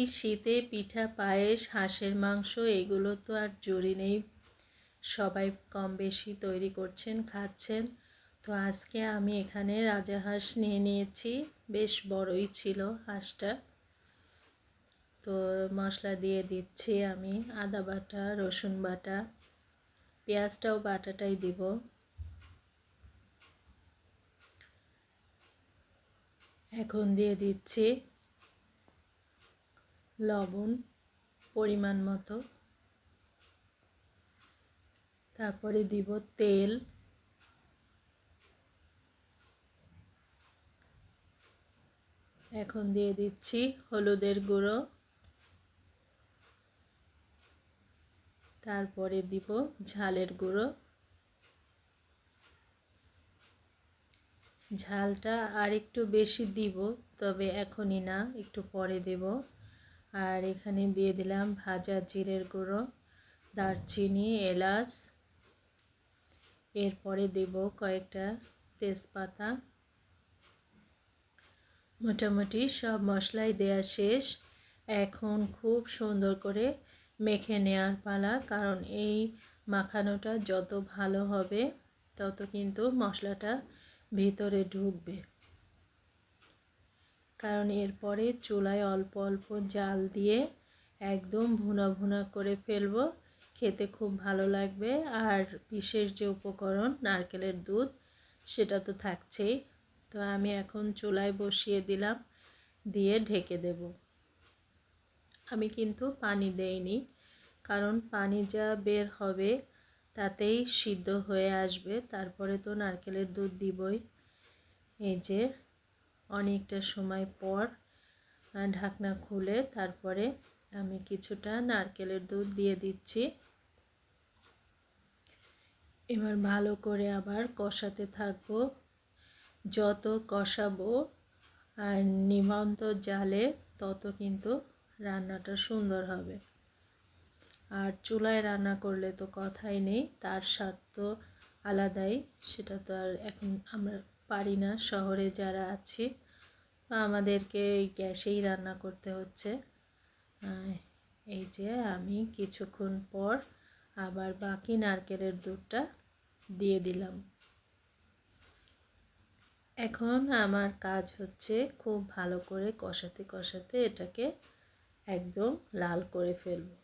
এই শীতে পিঠা, পায়েস, হাঁসের মাংস এগুলো তো আর জরি নেই। সবাই কম বেশি তৈরি করছেন, খাচ্ছেন। তো আজকে আমি এখানে রাজা হাঁস নিয়ে নিয়েছি। বেশ বড়ই ছিল হাঁসটা। তো মশলা দিয়ে দিচ্ছি আমি আদা বাটা, রসুন বাটা, পেঁয়াজটাও বাটাটাই দিব। এখন দিয়ে দিচ্ছি লবণ পরিমাণ মতো। তারপরে দিব তেল। এখন দিয়ে দিচ্ছি হলুদের গুঁড়ো। তারপরে দিব ঝালের গুঁড়ো। ঝালটা আর একটু বেশি দিব, তবে এখনই না, একটু পরে দেব। আর এখানে দিয়ে দিলাম ভাজা জিরের গুঁড়ো, দারচিনি, এলাচ। এরপরে দেব কয়েকটা তেজপাতা। মোটামুটি সব মশলাই দেয়া শেষ। এখন খুব সুন্দর করে মেখে নেওয়ার পালা, কারণ এই মাখানোটা যত ভালো হবে, তত কিন্তু মশলাটা ভিতরে ঢুকবে। কারণ এরপরে চুলায় অল্প অল্প জাল দিয়ে একদম ভুনা ভুনা করে ফেলব। খেতে খুব ভালো লাগবে। আর বিশেষ যে উপকরণ, নারকেলের দুধ, সেটা তো থাকছেই। তো আমি এখন চুলায় বসিয়ে দিলাম, দিয়ে ঢেকে দেব। আমি কিন্তু পানি দেইনি, কারণ পানি যা বের হবে তাতেই সিদ্ধ হয়ে আসবে। তারপরে তো নারকেলের দুধ দিবই। এই যে অনেকটা সময় পর ঢাকনা খুলে তারপরে আমি কিছুটা নারকেলের দুধ দিয়ে দিচ্ছি। এবার ভালো করে আবার কষাতে থাকব। যত কষাবো আর নিমন্ত জালে তত কিন্তু রান্নাটা সুন্দর হবে। আর চুলায় রান্না করলে তো কথাই নেই, তার স্বাদ তো আলাদাই, সেটা তো আর এখন আমরা পারি না শহরে যারা আছি, আমাদেরকে এই গ্যাসেই রান্না করতে হচ্ছে। এই যে আমি কিছুক্ষণ পর আবার বাকি নারকেলের দুধটা দিয়ে দিলাম। এখন আমার কাজ হচ্ছে খুব ভালো করে কষাতে কষাতে এটাকে একদম লাল করে ফেলব।